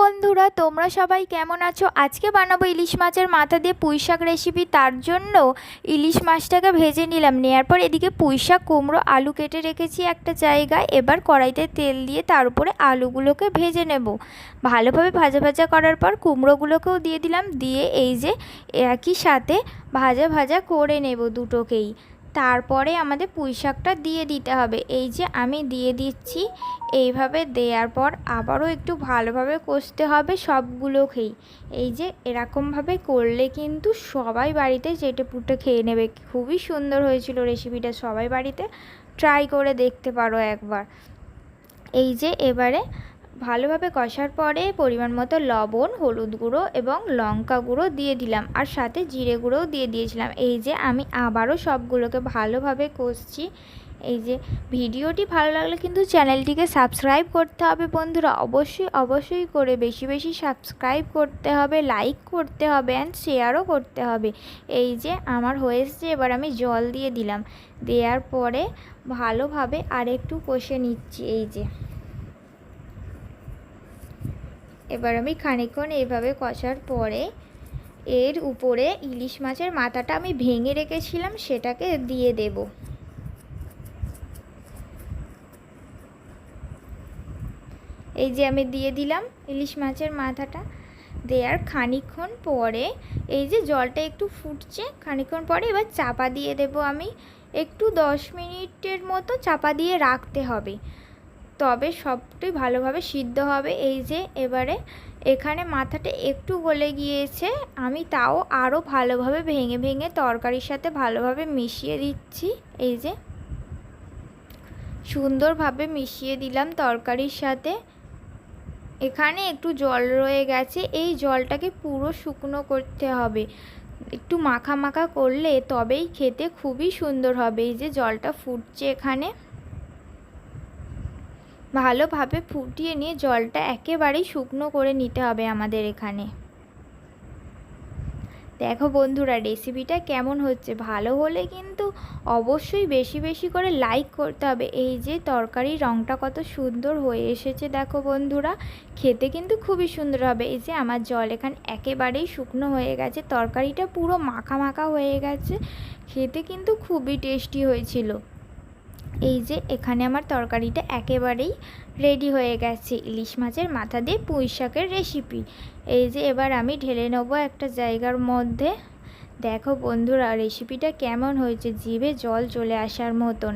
বন্ধুরা, তোমরা সবাই কেমন আছো? আজকে বানাবো ইলিশ মাছের মাথা দিয়ে পুঁই শাক রেসিপি তার জন্য ইলিশ মাছটাকে ভেজে নিলাম। নেওয়ার পর এদিকে পুঁই শাক, কুমড়ো, আলু কেটে রেখেছি একটা জায়গায়। এবার কড়াইতে তেল দিয়ে তার উপরে আলুগুলোকে ভেজে নেব। ভালোভাবে ভাজা ভাজা করার পর কুমড়োগুলোকেও দিয়ে দিলাম। দিয়ে এই যে একই সাথে ভাজা ভাজা করে নেব দুটোকেই। তারপরে আমাদের পুঁই শাকটা দিয়ে দিতে হবে। এই যে আমি দিয়ে দিচ্ছি, এইভাবে দেওয়ার পর আবারও একটু ভালোভাবে কষতে হবে সবগুলোকেই। এই যে এরকমভাবে করলে কিন্তু সবাই বাড়িতে চেটে পুটে খেয়ে নেবে। খুবই সুন্দর হয়েছিল রেসিপিটা, সবাই বাড়িতে ট্রাই করে দেখতে পারো একবার। এই যে এবারে ভালোভাবে কষার পরে পরিমাণ মতো লবণ, হলুদ গুঁড়ো এবং লঙ্কা গুঁড়ো দিয়ে দিলাম। আর সাথে জিরে গুঁড়োও দিয়ে দিয়েছিলাম। এই যে আমি আবারও সবগুলোকে ভালোভাবে কষছি। এই যে ভিডিওটি ভালো লাগলে কিন্তু চ্যানেলটিকে সাবস্ক্রাইব করতে হবে বন্ধুরা। অবশ্যই অবশ্যই করে বেশি বেশি সাবস্ক্রাইব করতে হবে, লাইক করতে হবে অ্যান্ড শেয়ারও করতে হবে। এই যে আমার হয়েছে এবার আমি জল দিয়ে দিলাম। দেওয়ার পরে ভালোভাবে আরেকটু কষে নিচ্ছি। এই যে এবার আমি খানিকক্ষণ এইভাবে কষার পরে এর উপরে ইলিশ মাছের মাথাটা আমি ভেঙে রেখেছিলাম, সেটাকে দিয়ে দেব। এই যে আমি দিয়ে দিলাম ইলিশ মাছের মাথাটা। দেওয়ার খানিকক্ষণ পরে এই যে জলটা একটু ফুটছে, খানিকক্ষণ পরে এবার চাপা দিয়ে দেব আমি। একটু দশ মিনিটের মতো চাপা দিয়ে রাখতে হবে। তবে সবটাই ভালোভাবে সিদ্ধ হবে। এই যে, এবারে এখানে মাথাটা একটু গলে গিয়েছে। আমি তাও আরও ভালোভাবে ভেঙে ভেঙে তরকারির সাথে ভালোভাবে মিশিয়ে দিচ্ছি। এই যে, সুন্দরভাবে মিশিয়ে দিলাম তরকারির সাথে। এখানে একটু জল রয়ে গেছে। এই জলটাকে পুরো শুকনো করতে হবে। একটু মাখা মাখা করলে তবেই খেতে খুবই সুন্দর হবে। এই যে, জলটা ফুটছে এখানে। ভালোভাবে ফুটিয়ে নিয়ে জলটা একেবারেই শুকনো করে নিতে হবে আমাদের এখানে। দেখো বন্ধুরা রেসিপিটা কেমন হচ্ছে? ভালো হলে কিন্তু অবশ্যই বেশি বেশি করে লাইক করতে হবে। এই যে তরকারির রঙটা কত সুন্দর হয়ে এসেছে দেখো বন্ধুরা, খেতে কিন্তু খুবই সুন্দর হবে। এই যে আমার জল এখানে একেবারেই শুকনো হয়ে গেছে, তরকারিটা পুরো মাখা মাখা হয়ে গেছে, খেতে কিন্তু খুবই টেস্টি হয়েছিল। এই যে এখানে আমার তরকারিটা একেবারেই রেডি হয়ে গেছে। ইলিশ মাছের মাথা দিয়ে পুঁই শাকের রেসিপি এই যে এবার আমি ঢেলে নেব একটা জায়গার মধ্যে। দেখো বন্ধুরা রেসিপিটা কেমন হয়েছে, জিভে জল চলে আসার মতন।